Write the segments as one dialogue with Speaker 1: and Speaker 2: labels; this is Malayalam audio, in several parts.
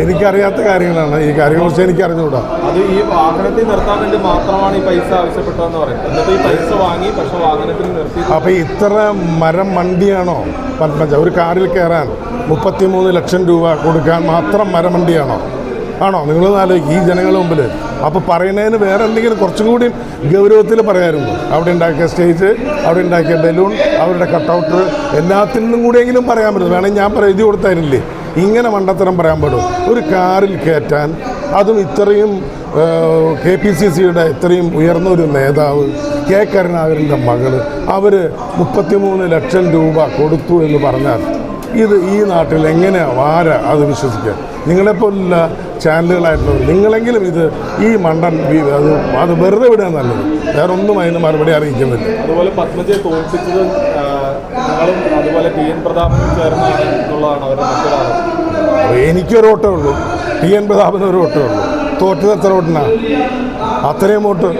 Speaker 1: എനിക്കറിയാത്ത കാര്യങ്ങളാണ്. ഈ കാര്യങ്ങളെക്കുറിച്ച് എനിക്ക് അറിഞ്ഞുകൂടാ
Speaker 2: അത് ഈ വാഹനത്തിൽ നിർത്താൻ വേണ്ടി മാത്രമാണ് ഈ പൈസ ആവശ്യപ്പെട്ടതെന്ന് പറയുന്നത്. ഈ പൈസ വാങ്ങി പക്ഷെ വാഹനത്തിൽ നിർത്തി
Speaker 1: അപ്പൊ ഇത്ര മരം മണ്ടിയാണോ പത്മജ ഒരു കാറിൽ കയറാൻ മുപ്പത്തിമൂന്ന് ലക്ഷം രൂപ കൊടുക്കാൻ മാത്രം മരം മരമണ്ടിയാണോ ആണോ? നിങ്ങൾ ആലോചിക്കും. ഈ ജനങ്ങളുടെ മുമ്പിൽ അപ്പോൾ പറയുന്നതിന് വേറെ എന്തെങ്കിലും കുറച്ചും കൂടി ഗൗരവത്തിൽ പറയാമായിരുന്നു അവിടെ ഉണ്ടാക്കിയ സ്റ്റേജ് അവിടെ ഉണ്ടാക്കിയ ബലൂൺ അവരുടെ കട്ടൗട്ട് എല്ലാത്തിൽ നിന്നും കൂടിയെങ്കിലും പറയാൻ പറ്റും. വേണമെങ്കിൽ ഞാൻ എഴുതി കൊടുത്തായിരുന്നില്ലേ? ഇങ്ങനെ മണ്ടത്തരം പറയാൻ പാടും ഒരു കാറിൽ കയറ്റാൻ അതും ഇത്രയും കെ പി സി സിയുടെ ഇത്രയും ഉയർന്ന ഒരു നേതാവ് കെ കരുണാകരന്റെ മകൾ അവർ മുപ്പത്തിമൂന്ന് ലക്ഷം രൂപ കൊടുത്തു എന്ന് പറഞ്ഞാൽ ഇത് ഈ നാട്ടിൽ എങ്ങനെയാണ് ആരാ അത് വിശ്വസിക്കുക നിങ്ങളെപ്പോലുള്ള ചാനലുകളായിട്ടുള്ളത് നിങ്ങളെങ്കിലും ഇത് ഈ മണ്ടൻ അത് അത് വെറുതെ വിടുക നല്ലത്. വേറെ ഒന്നും അതിന് മറുപടി അറിയിക്കുന്നില്ല.
Speaker 2: അതുപോലെ പത്മജയെ തോൽപ്പിച്ചത് അതുപോലെ ടി എൻ പ്രതാപനും ചേർന്നാണ് എന്നുള്ളതാണ് അവരുടെ
Speaker 1: എനിക്കൊരു ഓട്ടേ ഉള്ളൂ. ടി എൻ പ്രതാപന് ഒരു ഓട്ടേ ഉള്ളൂ. തോറ്റത് എത്ര ഓട്ടിനാണ് അത്രയും വോട്ട്.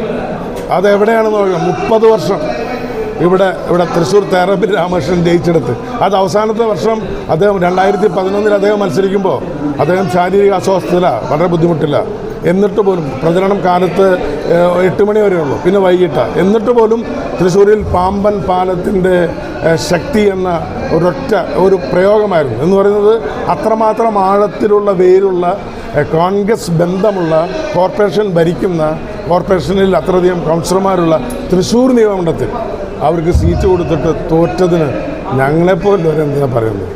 Speaker 1: അതെവിടെയാണെന്ന് നോക്കാം. മുപ്പത് വർഷം. ഇവിടെ ഇവിടെ തൃശ്ശൂർ തേറപ്പിൽ രാമകൃഷ്ണൻ ജയിച്ചെടുത്ത്. അത് അവസാനത്തെ വർഷം അദ്ദേഹം രണ്ടായിരത്തി പതിനൊന്നിൽ അദ്ദേഹം മത്സരിക്കുമ്പോൾ അദ്ദേഹം ശാരീരിക അസ്വസ്ഥത വളരെ ബുദ്ധിമുട്ടില്ല എന്നിട്ട് പോലും പ്രചരണം കാലത്ത് എട്ട് മണി വരെ ഉള്ളൂ പിന്നെ വൈകിട്ട്. എന്നിട്ട് പോലും തൃശ്ശൂരിൽ പാമ്പൻ പാലത്തിന്റെ ശക്തി എന്ന ഒരൊറ്റ ഒരു പ്രയോഗമായിരുന്നു. എന്ന് പറയുന്നത് അത്രമാത്രം ആഴത്തിലുള്ള വേരുള്ള കോൺഗ്രസ് ബന്ധമുള്ള കോർപ്പറേഷൻ ഭരിക്കുന്ന കോർപ്പറേഷനിൽ അത്രയധികം കൗൺസിലർമാരുള്ള തൃശ്ശൂർ നിയമമണ്ഡലത്തിൽ അവർക്ക് സീറ്റ് കൊടുത്തിട്ട് തോറ്റതിന് ഞങ്ങളെപ്പോലെ എന്തിനാ പറയുന്നത്?